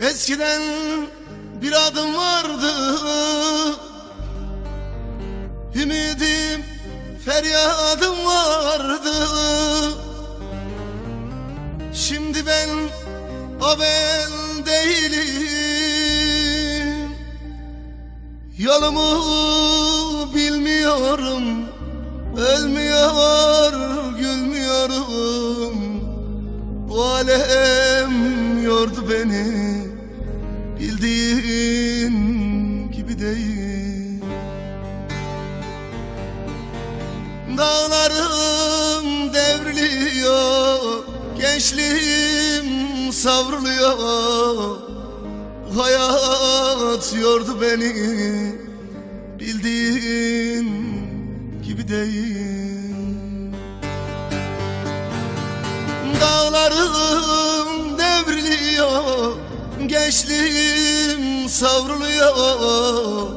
Eskiden bir adım vardı. Ümidim feryadım vardı. Şimdi ben o ben değilim. Yolumu bilmiyorum Ölmüyor gülmüyorum. Bu alem yordu beni. Bildiğin gibi değil. Dağlarım devriliyor Gençliğim savruluyor. Hayat yordu beni. Bildiğin gibi değil. Dağlarım devriliyor Gençliğim savruluyor.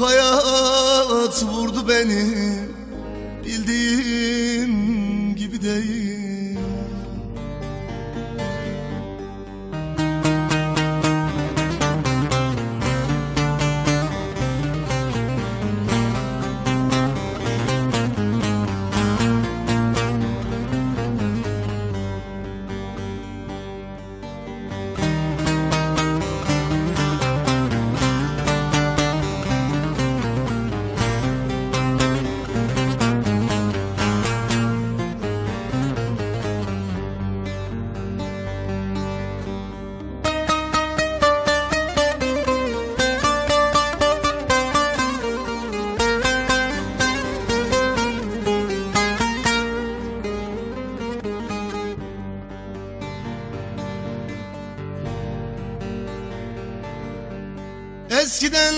Hayat vurdu beni Bildiğin gibi değil Eskiden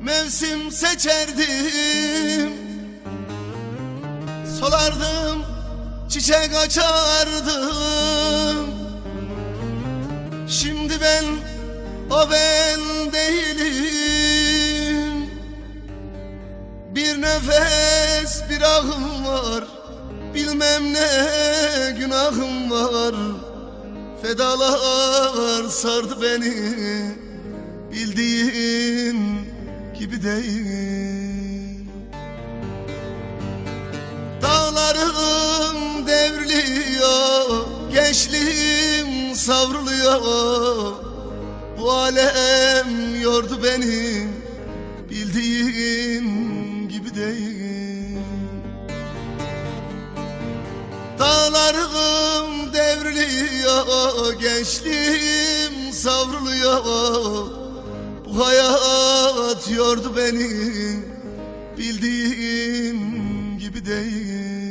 mevsim seçerdim Solardım, çiçek açardım Şimdi ben o ben değilim. Bir nefes bir ahım var. Bilmem ne günahım var. Fedalar sardı beni Bildiğin gibi değil. Dağlarım devriliyor Gençliğim savruluyor. Bu alem yordu beni Bildiğin gibi değil. Dağlarım devriliyor Gençliğim savruluyor Bu hayat yordu beni. Bildiğin gibi değil